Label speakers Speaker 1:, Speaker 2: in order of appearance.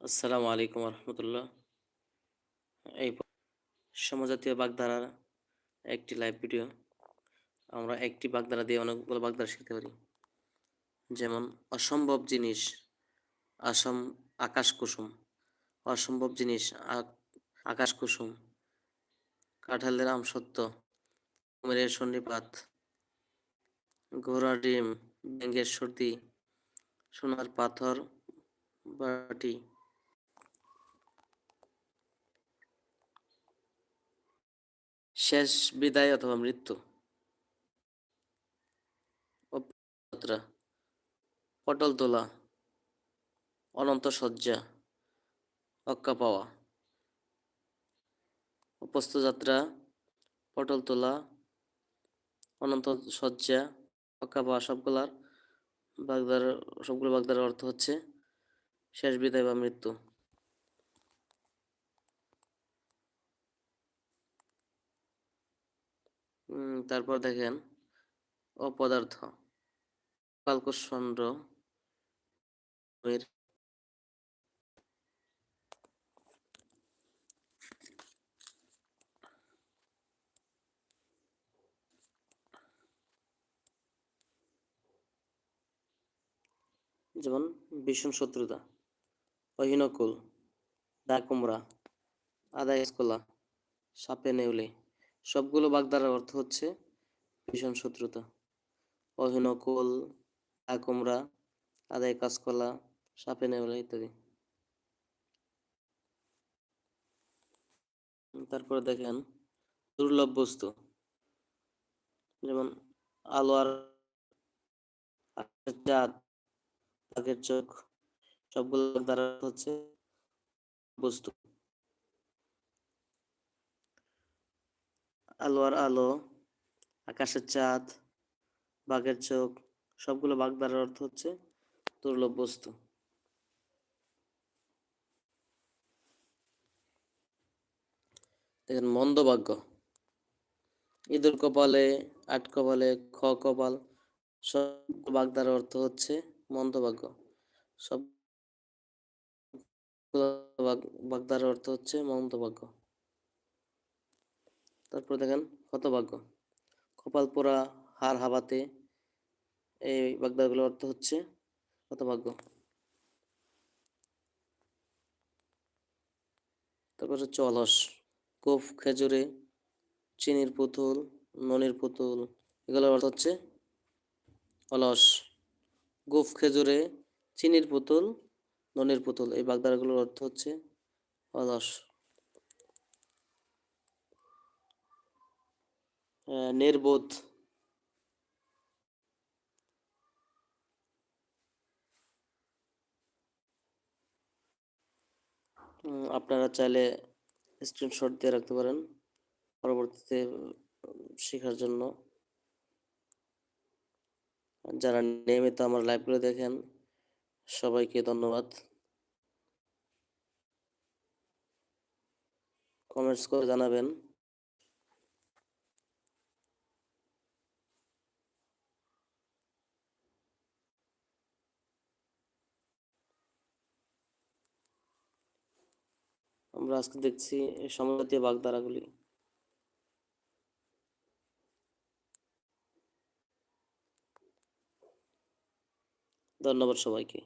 Speaker 1: আসসালামু আলাইকুম রহমতুল্লাহ। এই সমজাতীয় বাগধারার একটি লাইভ ভিডিও আমরা একটি বাগধারা দিয়ে অনেকগুলো বাগধারা শিখতে পারি। যেমন, অসম্ভব জিনিস, আসম আকাশ কুসুম। অসম্ভব জিনিস আকাশ কুসুম। কাঁঠালের আম সত্য। কুমিরের সন্নিপাত। ঘোড়া ডিম, ব্যাঙের সর্দি। সোনার পাথর, বাটি। শেষ বিদায় অথবা মৃত্যু? পটল তোলা, অনন্ত শয্যা, অক্কা পাওয়া। অপস্ত যাত্রা, পটল তোলা, অনন্ত শয্যা, অক্কা পাওয়া সবগুলার বাগদার, সবগুলো বাগদার অর্থ হচ্ছে শেষ বিদায় বা মৃত্যু। তারপর দেখেন, অপদার্থ। কালকোষণ্ড এর যেমন ভীষণ শত্রুতা, অহিনকুল দা কুমড়া আদা ইস্কলা সাপে নেউলে সবগুলো বাগদারার অর্থ হচ্ছে ভীষণ শত্রুতা। অহিনকুল দা কুমড়া আদায় কাঁচকলা, সাপে নেউলে ইত্যাদি। তারপরে দেখেন দুর্লভ বস্তু। যেমন আলোয়ার বাঘের চোখ, সবগুলো দ্বারা হচ্ছে বস্তু। আলোয়ার আলো, আকাশের চাঁদ, বাঘের চোখ, সবগুলো বাগদারের অর্থ হচ্ছে দুর্লভ বস্তু দেখেন, মন্দ ভাগ্য। ইঁদুর কপালে, আট কপালে, খ কপাল সব বাগদার অর্থ হচ্ছে মন্দ ভাগ্য। সব বাগদার অর্থ হচ্ছে মন্দ ভাগ্য। তারপর দেখেন হতভাগ্য কপাল পোড়া হার হাবাতে, এই বাগদারগুলোর অর্থ হচ্ছে হতভাগ্য তারপর হচ্ছে অলস, কোফ, খেজুরে, চিনির পুতুল, ননির পুতুল, এগুলোর অর্থ হচ্ছে অলস। গোফ খেজুরে, চিনির পুতুল, ননির পুতুল, এই বাগদারাগুলোর অর্থ হচ্ছে অলস। নির্বোধ। আপনারা চাইলে স্ক্রিনশট দিয়ে রাখতে পারেন পরবর্তীতে শেখার জন্য। যারা নিয়মিত আমার লাইভগুলো দেখেন, সবাইকে ধন্যবাদ। কমেন্টস করে জানাবেন। আমরা আজকে দেখছি সমজাতীয় বাগধারাগুলি। ধন্যবাদ সবাইকে।